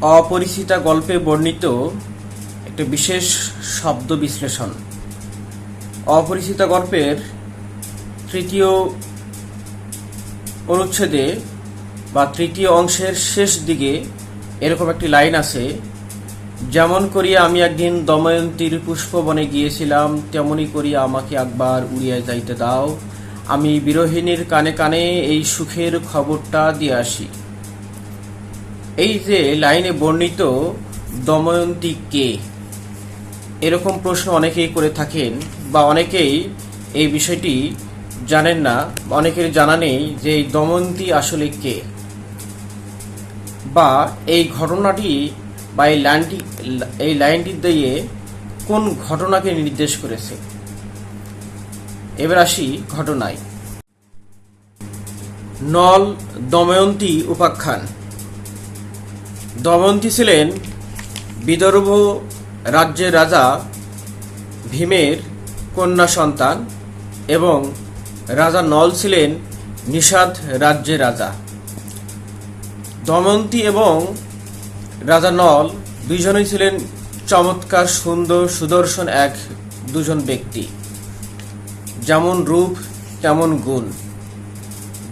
অপরিচিতা গল্পে বর্ণিত একটি বিশেষ শব্দ বিশ্লেষণ। অপরিচিতা গল্পের তৃতীয় অনুচ্ছেদে বা তৃতীয় অংশের শেষ দিকে এরকম একটি লাইন আছে, যেমন করিয়া আমি একদিন দময়ন্তীর পুষ্পবনে গিয়েছিলাম, তেমনি করিয়া আমাকে একবার উড়িয়া যাইতে দাও। আমি বিরোহিণীর কানে কানে এই সুখের খবরটা দিয়ে আসি। এই যে লাইনে বর্ণিত দময়ন্তী কে? এরকম প্রশ্ন অনেকেই করে থাকেন বা অনেকেই এই বিষয়টি জানেন না, অনেকের জানা নেই যে এই দময়ন্তী আসলে কে? বা এই ঘটনাটি বা এই লাইনটি এই লাইনটি দিয়ে কোন ঘটনাকে নির্দেশ করেছে? এবার আসি ঘটনায়। নল দময়ন্তী উপাখ্যান। দময়ন্তী ছিলেন বিদর্ভ রাজ্যের রাজা ভীমের কন্যা সন্তান এবং রাজা নল ছিলেন নিষাদ রাজ্যের রাজা। দময়ন্তী এবং রাজা নল দুইজনই ছিলেন চমৎকার, সুন্দর, সুদর্শন এক দুজন ব্যক্তি। যেমন রূপ, তেমন গুণ।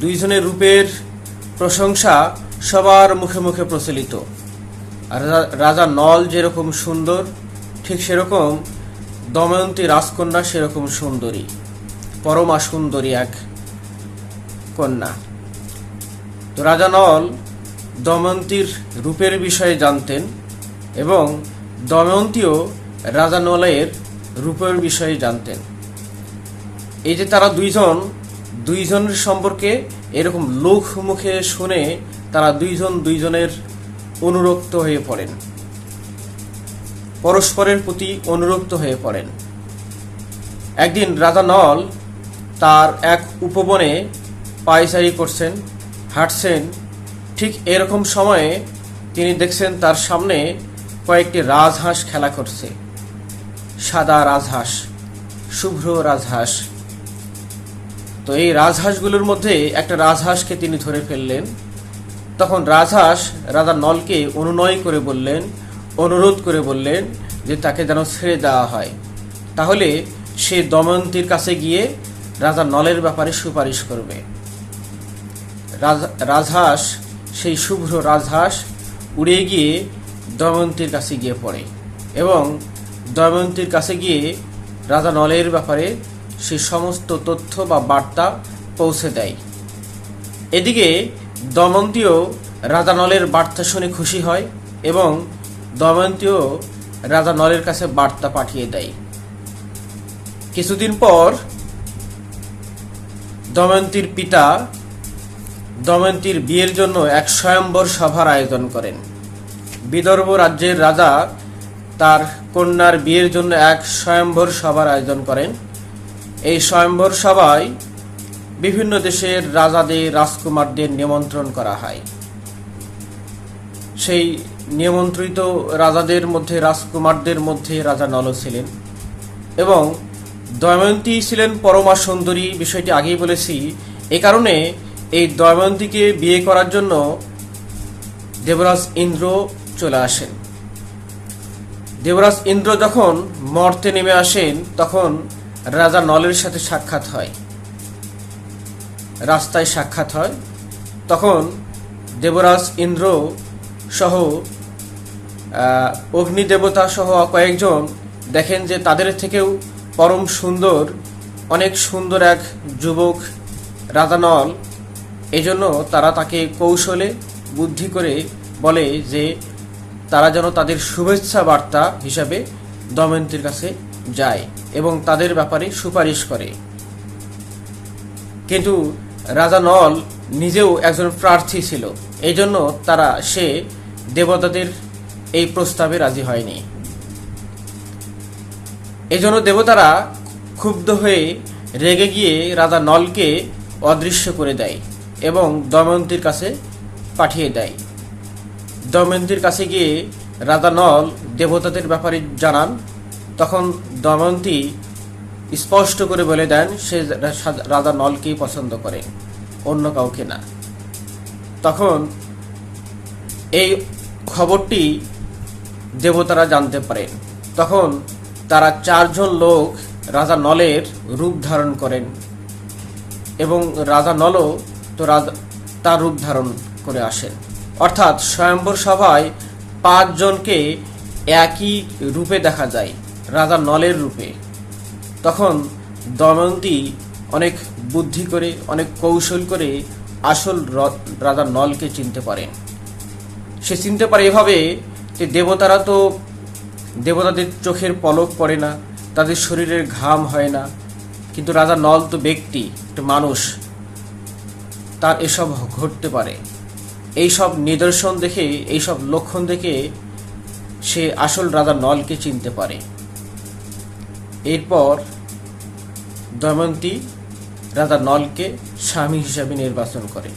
দুইজনের রূপের প্রশংসা সবার মুখে মুখে প্রচলিত। আর রাজা নল যেরকম সুন্দর, ঠিক সেরকম দময়ন্তী রাজকন্যা সেরকম সুন্দরী। পরমা সুন্দরী এক কন্যা। তো রাজা নল দময়ন্তীর রূপের বিষয়ে জানতেন এবং দময়ন্তীও রাজা নলের রূপের বিষয়ে জানতেন। এই যে তারা দুইজন, দুইজনের সম্পর্কে এরকম লোক মুখে শুনে তারা দুইজন দুইজনের অনুরক্ত হয়ে পড়েন। পরস্পরের প্রতি অনুরক্ত হয়ে পড়েন। একদিন রাজা নল তার এক উপবনে পায়চারি করছেন, হাঁটছেন। ঠিক এরকম সময়ে তিনি দেখছেন তার সামনে কয়েকটি রাজহাঁস খেলা করছে। সাদা রাজহাঁস, শুভ্র রাজহাঁস। তো এই রাজহাঁসগুলোর মধ্যে একটা রাজহাঁসকে তিনি ধরে ফেললেন। তখন রাজহাঁস রাজা নলকে অনুনয় করে বললেন, অনুরোধ করে বললেন যে তাকে যেন ছেড়ে দেওয়া হয়। তাহলে সে দময়ন্তীর কাছে গিয়ে রাজা নলের ব্যাপারে সুপারিশ করবে। রাজ- রাজহাঁস, সেই শুভ্র রাজহাঁস উড়ে গিয়ে দময়ন্তীর কাছে গিয়ে পড়ে এবং দময়ন্তীর কাছে গিয়ে রাজা নলের ব্যাপারে সে সমস্ত তথ্য বা বার্তা পৌঁছে দেয়। এদিকে দময়ন্তীও রাজা নলের বার্তা শুনে খুশি হয় এবং দময়ন্তীও রাজা নলের কাছে বার্তা পাঠিয়ে দেয়। কিছুদিন পর দময়ন্তীর পিতা দমন্তীর বিয়ের জন্য এক স্বয়ম্বর সভার আয়োজন করেন। বিদর্ভ রাজ্যের রাজা তার কন্যার বিয়ের জন্য এক স্বয়ম্বর সভার আয়োজন করেন। এই স্বয়ম্বর সভায় বিভিন্ন দেশের রাজাদের, রাজকুমারদের নিমন্ত্রণ করা হয়। সেই নিমন্ত্রিত রাজাদের মধ্যে, রাজকুমারদের মধ্যে রাজা নল ছিলেন এবং দময়ন্তী ছিলেন পরমা সুন্দরী। বিষয়টি আগেই বলেছি। এ কারণে এই দময়ন্তীকে বিয়ে করার জন্য দেবরাজ ইন্দ্র চলে আসেন। দেবরাজ ইন্দ্র যখন মর্তে নেমে আসেন, তখন রাজা নলের সাথে সাক্ষাৎ হয়। রাস্তায় সাক্ষাৎ হয়। তখন দেবরাজ ইন্দ্র সহ অগ্নিদেবতা সহ কয়েকজন দেখেন যে তাদের থেকেও পরম সুন্দর, অনেক সুন্দর এক যুবক রাজানল। এজন্য তারা তাকে কৌশলে বুদ্ধি করে বলে যে তারা যেন তাদের শুভেচ্ছা বার্তা হিসাবে দময়ন্তীর কাছে যায় এবং তাদের ব্যাপারে সুপারিশ করে। কিন্তু রাজা নল নিজেও একজন প্রার্থী ছিল। এই জন্য তারা সে দেবতাদের এই প্রস্তাবে রাজি হয়নি। এজন্য দেবতারা ক্ষুব্ধ হয়ে রেগে গিয়ে রাজা নলকে অদৃশ্য করে দেয় এবং দময়ন্তীর কাছে পাঠিয়ে দেয়। দময়ন্তীর কাছে গিয়ে রাজা নল দেবতাদের ব্যাপারে জানান। তখন দময়ন্তী স্পষ্ট করে বলে দেন সে রাজা নলকেই পছন্দ করে, অন্য কাউকে না। তখন এই খবরটি দেবতারা জানতে পারেন তখন তারা চারজন লোক রাজা নলের রূপ ধারণ করেন এবং রাজা নলও তো রাজা তার রূপ ধারণ করে আসেন। অর্থাৎ স্বয়ম্বর সভায় পাঁচজনকে একই রূপে দেখা যায়, রাজা নলের রূপে। তখন দময়ন্তী অনেক বুদ্ধি করে, অনেক কৌশল করে আসল রাজা নলকে চিনতে পারেন সে চিনতে পারে এভাবে যে দেবতারা তো দেবতাদের চোখের পলক পড়ে না, তাদের শরীরের ঘাম হয় না, কিন্তু রাজা নল তো ব্যক্তি, একটা মানুষ। তার এসব ঘটতে পারে। এই সব নিদর্শন দেখে এই সব লক্ষণ দেখে সে আসল রাজা নলকে চিনতে পারে। এরপর দময়ন্তী রাজা নলকে স্বামী হিসাবে নির্বাচন করে।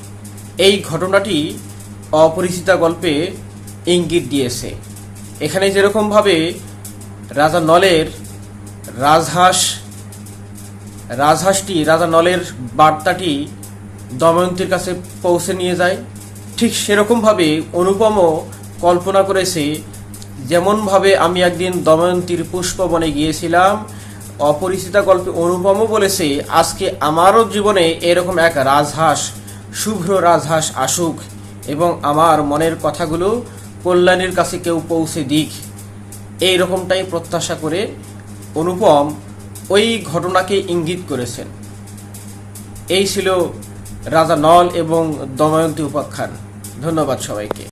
এই ঘটনাটি অপরিচিতা গল্পে ইঙ্গিত দিয়েছে। এখানে যেরকমভাবে রাজা নলের রাজহাঁস, রাজহাঁসটি রাজা নলের বার্তাটি দময়ন্তীর কাছে পৌঁছে নিয়ে যায়, ঠিক সেরকমভাবে অনুপমও কল্পনা করেছে, যেমনভাবে আমি একদিন দময়ন্তীর পুষ্পবনে গিয়েছিলাম অপরিচিতা গল্পে অনুপমও বলেছে, আজকে আমারও জীবনে এরকম এক রাজহাঁস, শুভ্র রাজহাঁস আসুক এবং আমার মনের কথাগুলো কল্যাণীর কাছে কেউ পৌঁছে দিক। এই রকমটাই প্রত্যাশা করে অনুপম ওই ঘটনাকে ইঙ্গিত করেছেন। এই ছিল রাজা নল এবং দময়ন্তী উপাখ্যান। ধন্যবাদ সবাইকে।